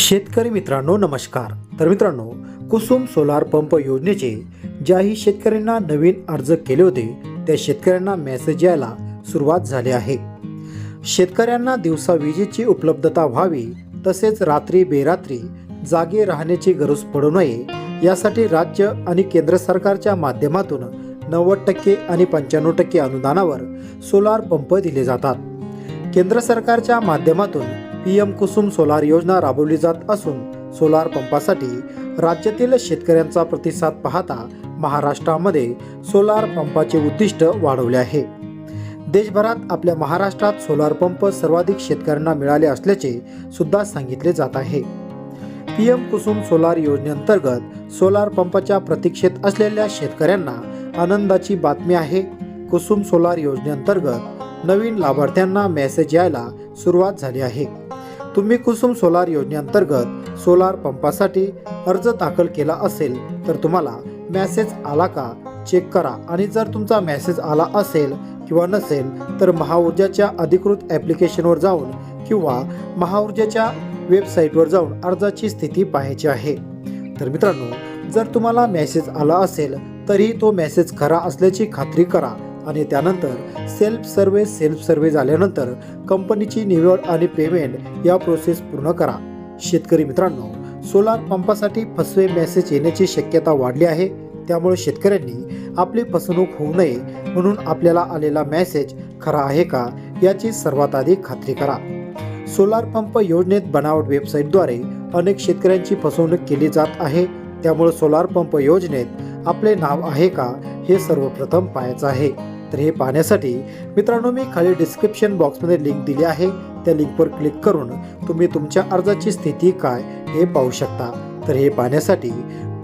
शेतकरी मित्रांनो नमस्कार. तर मित्रांनो कुसुम सोलार पंप योजनेचे ज्याही शेतकऱ्यांना नवीन अर्ज केले होते त्या शेतकऱ्यांना मेसेज यायला सुरुवात झाली आहे. शेतकऱ्यांना दिवसा विजेची उपलब्धता व्हावी तसेच रात्री बेरात्री जागे राहण्याची गरज पडू नये यासाठी राज्य आणि केंद्र सरकारच्या माध्यमातून नव्वद टक्के आणि पंच्याण्णव टक्के अनुदानावर सोलार पंप दिले जातात. केंद्र सरकारच्या माध्यमातून पी एम कुसुम सोलार योजना राबवली जात असून सोलार पंपासाठी राज्यातील शेतकऱ्यांचा प्रतिसाद पाहता महाराष्ट्रामध्ये सोलार पंपाचे उद्दिष्ट वाढवले आहे. देशभरात आपल्या महाराष्ट्रात सोलार पंप सर्वाधिक शेतकऱ्यांना मिळाले असल्याचे सुद्धा सांगितले जात आहे. पी एम कुसुम सोलार योजनेअंतर्गत सोलार पंपाच्या प्रतीक्षेत असलेल्या शेतकऱ्यांना आनंदाची बातमी आहे. कुसुम सोलार योजनेअंतर्गत नवीन लाभार्थ्यांना मेसेज यायला सुरुवात झाली आहे. तुम्ही कुसुम सोलार योजनेअंतर्गत सोलार पंपासाठी अर्ज दाखल केला असेल तर तुम्हाला मॅसेज आला का? चेक करा. आणि जर तुमचा मॅसेज आला असेल किंवा नसेल तर महाऊर्जाच्या अधिकृत ॲप्लिकेशनवर जाऊन किंवा महाऊर्जाच्या वेबसाईटवर जाऊन अर्जाची स्थिती पाहायची आहे. तर मित्रांनो जर तुम्हाला मेसेज आला असेल तरी तो मेसेज खरा असल्याची खात्री करा. आणि त्यानंतर सेल्फ सर्वे सेल्फ सर्वे झाल्यानंतर कंपनीची निवड आणि पेमेंट या प्रोसेस पूर्ण करा. शेतकरी मित्रांनो सोलार पंपासाठी फसवे मेसेज येण्याची शक्यता वाढली आहे. त्यामुळे शेतकऱ्यांनी आपली फसवणूक होऊ नये म्हणून आपल्याला आलेला मेसेज खरा आहे का याची सर्वात आधी खात्री करा. सोलार पंप योजनेत बनावट वेबसाईटद्वारे अनेक शेतकऱ्यांची फसवणूक केली जात आहे. त्यामुळे सोलार पंप योजनेत आपले नाव आहे का हे सर्वप्रथम पाहायचं आहे. तर हे पाहण्यासाठी मित्रांनो मी खाली डिस्क्रिप्शन बॉक्समध्ये लिंक दिली आहे. त्या लिंकवर क्लिक करून तुम्ही तुमच्या अर्जाची स्थिती काय हे पाहू शकता. तर हे पाहण्यासाठी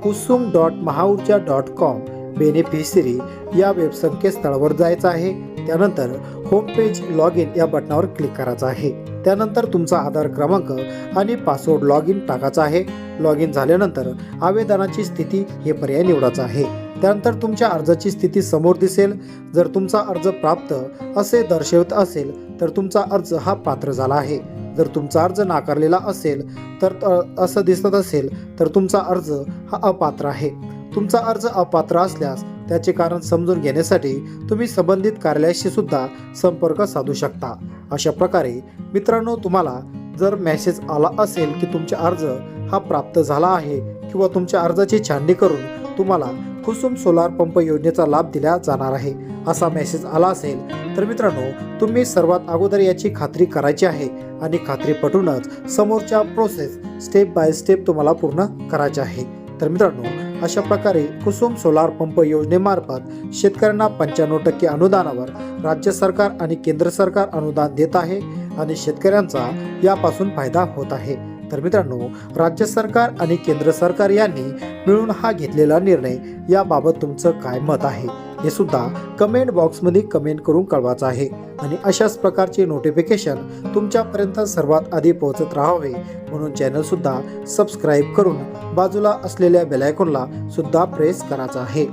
Kusum dot Mahaurja dot com beneficiary या वेब संकेतस्थळावर जायचं आहे. त्यानंतर होम पेज लॉग इन या बटनावर क्लिक करायचं आहे. त्यानंतर तुमचा आधार क्रमांक आणि पासवर्ड लॉग इन टाकायचा आहे. लॉग इन झाल्यानंतर आवेदनाची स्थिती हे पर्याय निवडायचा आहे. त्यानंतर तुमच्या अर्जाची स्थिती समोर दिसेल. जर तुमचा अर्ज प्राप्त असे दर्शवत असेल तर तुमचा अर्ज हा पात्र झाला आहे. जर तुमचा अर्ज नाकारलेला असेल तर असं दिसत असेल तर तुमचा अर्ज हा अपात्र आहे. तुमचा अर्ज अपात्र असल्यास त्याचे कारण समजून घेण्यासाठी तुम्ही संबंधित कार्यालयाशी सुद्धा संपर्क साधू शकता. अशा प्रकारे मित्रांनो तुम्हाला जर मेसेज आला असेल की तुमचा अर्ज हा प्राप्त झाला आहे किंवा तुमच्या अर्जाची छाननी करून तुम्हाला कुसुम सोलार पंप योजनेचा लाभ दिला जाणार आहे. असा मेसेज आला असेल तर मित्रांनो तुम्ही सर्वात अगोदर याची खात्री करायची आहे आणि खात्री पटूनच समोरच्या प्रोसेस स्टेप बाय स्टेप तुम्हाला पूर्ण करायचे आहे. तर मित्रांनो अशा प्रकारे कुसुम सोलार पंप योजनेमार्फत शेतकऱ्यांना पंच्याण्णव टक्के अनुदानावर राज्य सरकार आणि केंद्र सरकार अनुदान देत आहे आणि शेतकऱ्यांचा यापासून फायदा होत आहे. तर मित्रांनो राज्य सरकार आणि केंद्र सरकार यांनी मिळून हा घेतलेला निर्णय याबाबत तुमचं काय मत आहे हे सुद्धा कमेंट बॉक्समध्ये कमेंट करून कळवायचं आहे. आणि अशाच प्रकारचे नोटिफिकेशन तुमच्यापर्यंत सर्वात आधी पोहोचत राहावे म्हणून चॅनलसुद्धा सबस्क्राईब करून बाजूला असलेल्या बेलायकॉनला सुद्धा प्रेस करायचा आहे.